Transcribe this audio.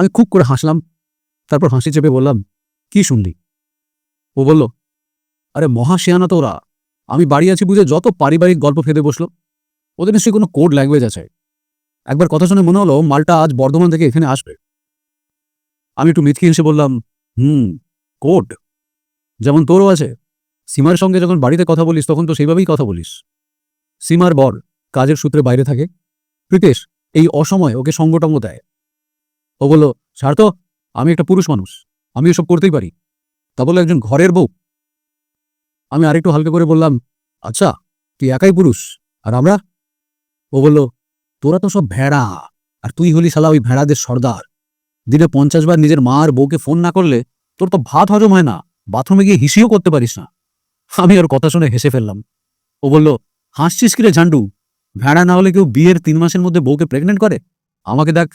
আমি খুব করে হাসলাম। তারপর হাসি চেপে বললাম, কি শুনলি? ও বলল, আরে মহাশিয়ানা তো ওরা। আমি বাড়ি আছি বুঝে যত পারিবারিক গল্প ফেঁদে বসল। ওদের নিশ্চয়ই কোনো কোড ল্যাঙ্গুয়েজ আছে। একবার কথা শুনে মনে হলো মালটা আজ বর্ধমান থেকে এখানে আসবে। আমি একটু মিথকি হেসে বললাম, হুম, কোড? যেমন তোরও আছে। সীমার সঙ্গে যখন বাড়িতে কথা বলিস তখন তো সেইভাবেই কথা বলিস। সীমার বর কাজের সূত্রে বাইরে থাকে। প্রীতেশ, এই অসময়ে ওকে সঙ্গটঙ্গ দেয়। ও বলল তো, আমি একটা পুরুষ মানুষ, আমি এসব করতেই পারি। তা বলে একজন ঘরের বউ। আমি আরেকটু হালকা করে বললাম আচ্ছা তুই একাই পুরুষ, আর আমরা? ও বলল, তোরা তো সব ভেড়া, আর তুই হলি শালা ওই ভেড়াদের সর্দার। দিনে পঞ্চাশ বার নিজের মা আর বউকে ফোন না করলে তোর তো ভাত হজম হয় না, বাথরুমে গিয়ে হিসিও করতে পারিস না। আমি ওর কথা শুনে হেসে ফেললাম। ও বলল, হাসছিস কিরে ঝান্ডু? ভেড়া না হলে কেউ বিয়ের তিন মাসের মধ্যে বউকে প্রেগনেন্ট করে? আমাকে দেখ